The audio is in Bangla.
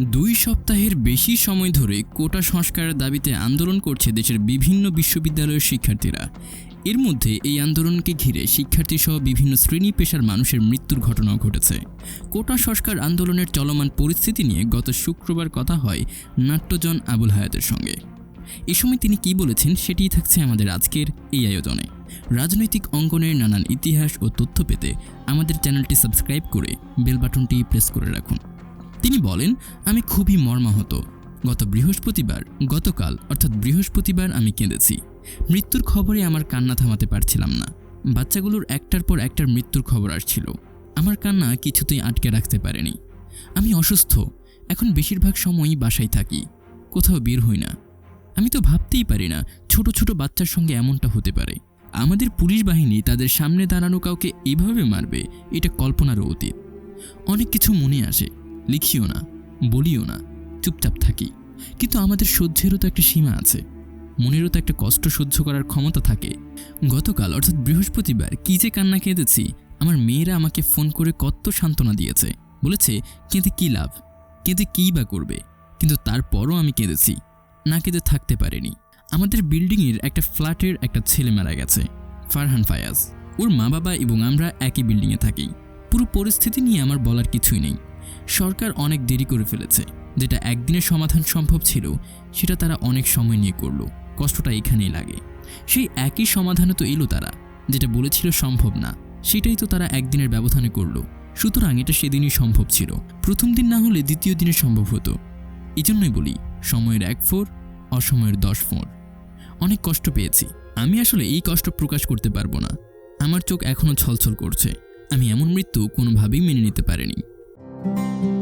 দুই সপ্তাহের বেশি সময় ধরে কোটা সংস্কারের দাবিতে আন্দোলন করছে দেশের বিভিন্ন বিশ্ববিদ্যালয়ের শিক্ষার্থীরা। এর মধ্যে এই আন্দোলনকে ঘিরে শিক্ষার্থী সহ বিভিন্ন শ্রেণি পেশার মানুষের মৃত্যুর ঘটনাও ঘটেছে। কোটা সংস্কার আন্দোলনের চলমান পরিস্থিতি নিয়ে গত শুক্রবার কথা হয় নাট্যজন আবুল হায়াতের সঙ্গে। এ সময় তিনি কি বলেছেন সেটিই থাকছে আমাদের আজকের এই আয়োজনে। রাজনৈতিক অঙ্গনের নানান ইতিহাস ও তথ্য পেতে আমাদের চ্যানেলটি সাবস্ক্রাইব করে বেল বাটনটি প্রেস করে রাখুন। তিনি বলেন, আমি খুবই মর্মাহত। গত বৃহস্পতিবার, গতকাল, অর্থাৎ বৃহস্পতিবার আমি কেঁদেছি। মৃত্যুর খবরে আমার কান্না থামাতে পারছিলাম না। বাচ্চাগুলোর একটার পর একটার মৃত্যুর খবর আসছিল। আমার কান্না কিছুতেই আটকে রাখতে পারেনি। আমি অসুস্থ। এখন বেশিরভাগ সময়ই বাসায় থাকি। কোথাও বের হই না। আমি তো ভাবতেই পারি না, ছোট ছোট বাচ্চার সঙ্গে এমনটা হতে পারে। আমাদের পুলিশ বাহিনী তাদের সামনে দাঁড়ানো কাউকে এভাবে মারবে, এটা কল্পনারও অতীত। অনেক কিছু মনে আসে। লিখিও না, বলিও না, চুপচাপ থাকি। কিন্তু আমাদের সহ্যেরও তো একটা সীমা আছে। মনেরও তো একটা কষ্ট সহ্য করার ক্ষমতা থাকে। গতকাল, অর্থাৎ বৃহস্পতিবার, কী যে কান্না কেঁদেছি, আমার মেয়েরা আমাকে ফোন করে কত সান্ত্বনা দিয়েছে। বলেছে, কেঁদে কী লাভ? কেঁদে কী বা করবে? কিন্তু তারপরও আমি কেঁদেছি। না কেঁদে থাকতে পারিনি। আমাদের বিল্ডিংয়ের একটা ফ্ল্যাটের একটা ছেলে মারা গেছে, ফারহান ফায়াজ। ওর মা বাবা এবং আমরা একই বিল্ডিংয়ে থাকি। পুরো পরিস্থিতি নিয়ে আমার বলার কিছুই নেই। সরকার অনেক দেরি করে ফেলেছে। যেটা একদিনের সমাধান সম্ভব ছিল, সেটা তারা অনেক সময় নিয়ে করল। কষ্টটা এখানেই লাগে। সেই একই সমাধানে তো এলো তারা। যেটা বলেছিল সম্ভব না, সেটাই তো তারা একদিনের ব্যবধানে করল। সুতরাং এটা সেদিনই সম্ভব ছিল। প্রথম দিন না হলে দ্বিতীয় দিনে সম্ভব হতো। এই জন্যই বলি, সময়ের এক ফোর অসময়ের দশ ফোর অনেক কষ্ট পেয়েছি। আমি আসলে এই কষ্ট প্রকাশ করতে পারব না। আমার চোখ এখনও ছলছল করছে। আমি এমন মৃত্যু কোনোভাবেই মেনে নিতে পারিনি। thank you